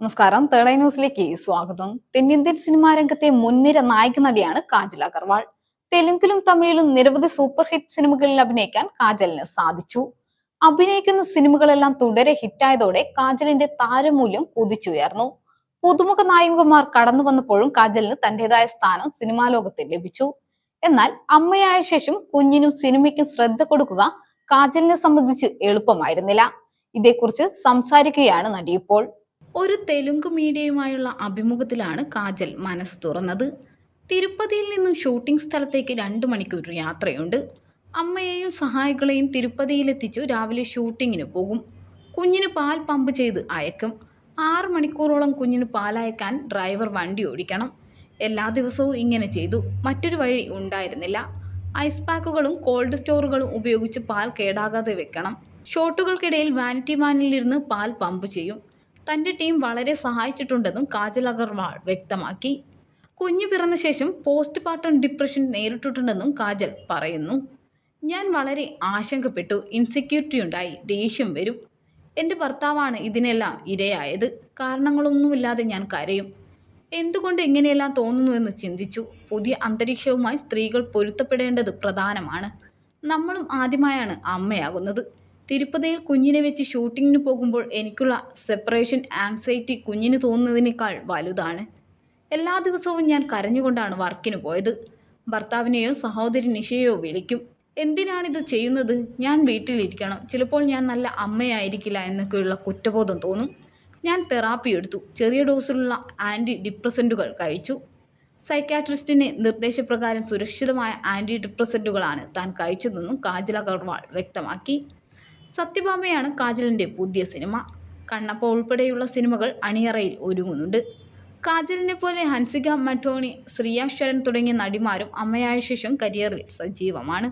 നമസ്കാരം. തേർഡ് ന്യൂസിലേക്ക് സ്വാഗതം. തെന്നിന്ത്യൻ സിനിമാ രംഗത്തെ മുൻനിര നായിക നടിയാണ് കാജൽ അഗർവാൾ. തെലുങ്കിലും തമിഴിലും നിരവധി സൂപ്പർ ഹിറ്റ് സിനിമകളിൽ അഭിനയിക്കാൻ കാജലിന് സാധിച്ചു. അഭിനയിക്കുന്ന സിനിമകളെല്ലാം തുടരെ ഹിറ്റായതോടെ കാജലിന്റെ താരമൂല്യം കുതിച്ചുയർന്നു. പുതുമുഖ നായികമാർ കടന്നു വന്നപ്പോഴും കാജലിന് തന്റേതായ സ്ഥാനം സിനിമാ ലോകത്തിൽ ലഭിച്ചു. എന്നാൽ അമ്മയായ ശേഷം കുഞ്ഞിനും സിനിമയ്ക്കും ശ്രദ്ധ കൊടുക്കുക കാജലിനെ സംബന്ധിച്ച് എളുപ്പമായിരുന്നില്ല. ഇതേക്കുറിച്ച് സംസാരിക്കുകയാണ് നടി ഇപ്പോൾ. ഒരു തെലുങ്ക് മീഡിയയുമായുള്ള അഭിമുഖത്തിലാണ് കാജൽ മനസ്സ് തുറന്നത്. തിരുപ്പതിയിൽ നിന്നും ഷൂട്ടിംഗ് സ്ഥലത്തേക്ക് രണ്ട് മണിക്കൂർ യാത്രയുണ്ട്. അമ്മയെയും സഹായികളെയും തിരുപ്പതിയിലെത്തിച്ചു രാവിലെ ഷൂട്ടിങ്ങിന് പോകും. കുഞ്ഞിന് പാൽ പമ്പ് ചെയ്ത് അയക്കും. ആറ് മണിക്കൂറോളം കുഞ്ഞിന് പാലയക്കാൻ ഡ്രൈവർ വണ്ടി ഓടിക്കണം. എല്ലാ ദിവസവും ഇങ്ങനെ ചെയ്തു. മറ്റൊരു വഴി ഉണ്ടായിരുന്നില്ല. ഐസ് പാക്കുകളും കോൾഡ് സ്റ്റോറുകളും ഉപയോഗിച്ച് പാൽ കേടാകാതെ വെക്കണം. ഷോട്ടുകൾക്കിടയിൽ വാനിറ്റി വാനിലിരുന്ന് പാൽ പമ്പ് ചെയ്യും. തന്റെ ടീം വളരെ സഹായിച്ചിട്ടുണ്ടെന്നും കാജൽ അഗർവാൾ വ്യക്തമാക്കി. കുഞ്ഞു പിറന്ന ശേഷം പോസ്റ്റ് പാർട്ടം ഡിപ്രഷൻ നേരിട്ടിട്ടുണ്ടെന്നും കാജൽ പറയുന്നു. ഞാൻ വളരെ ആശങ്കപ്പെട്ടു. ഇൻസെക്യൂരിറ്റി ഉണ്ടായി ദേഷ്യം വരും. എന്റെ ഭർത്താവാണ് ഇതിനെല്ലാം ഇരയായത്. കാരണങ്ങളൊന്നുമില്ലാതെ ഞാൻ കരയും. എന്തുകൊണ്ട് ഇങ്ങനെയെല്ലാം തോന്നുന്നുവെന്ന് ചിന്തിച്ചു. പുതിയ അന്തരീക്ഷവുമായി സ്ത്രീകൾ പൊരുത്തപ്പെടേണ്ടത് പ്രധാനമാണ്. നമ്മളും ആദ്യമായാണ് അമ്മയാകുന്നത്. തിരുപ്പതിയിൽ കുഞ്ഞിനെ വെച്ച് ഷൂട്ടിങ്ങിന് പോകുമ്പോൾ എനിക്കുള്ള സെപ്പറേഷൻ ആങ്സൈറ്റി കുഞ്ഞിന് തോന്നുന്നതിനേക്കാൾ വലുതാണ്. എല്ലാ ദിവസവും ഞാൻ കരഞ്ഞുകൊണ്ടാണ് വർക്കിന് പോയത്. ഭർത്താവിനെയോ സഹോദരി നിഷയോ വിളിക്കും. എന്തിനാണിത് ചെയ്യുന്നത്? ഞാൻ വീട്ടിലിരിക്കണം. ചിലപ്പോൾ ഞാൻ നല്ല അമ്മയായിരിക്കില്ല എന്നൊക്കെയുള്ള കുറ്റബോധം തോന്നും. ഞാൻ തെറാപ്പി എടുത്തു. ചെറിയ ഡോസിലുള്ള ആന്റി ഡിപ്രസന്റുകൾ കഴിച്ചു. സൈക്കാട്രിസ്റ്റിന്റെ നിർദ്ദേശപ്രകാരം സുരക്ഷിതമായ ആന്റി ഡിപ്രസന്റുകളാണ് താൻ കഴിച്ചതെന്നും കാജൽ അഗർവാൾ വ്യക്തമാക്കി. സത്യഭാമയാണ് കാജലിന്റെ പുതിയ സിനിമ. കണ്ണപ്പ ഉൾപ്പെടെയുള്ള സിനിമകൾ അണിയറയിൽ ഒരുങ്ങുന്നുണ്ട്. കാജലിനെ പോലെ ഹൻസിക മറ്റോണി ശ്രീയാശ്വരൻ തുടങ്ങിയ നടിമാരും അമ്മയായ ശേഷം കരിയറിൽ സജീവമാണ്.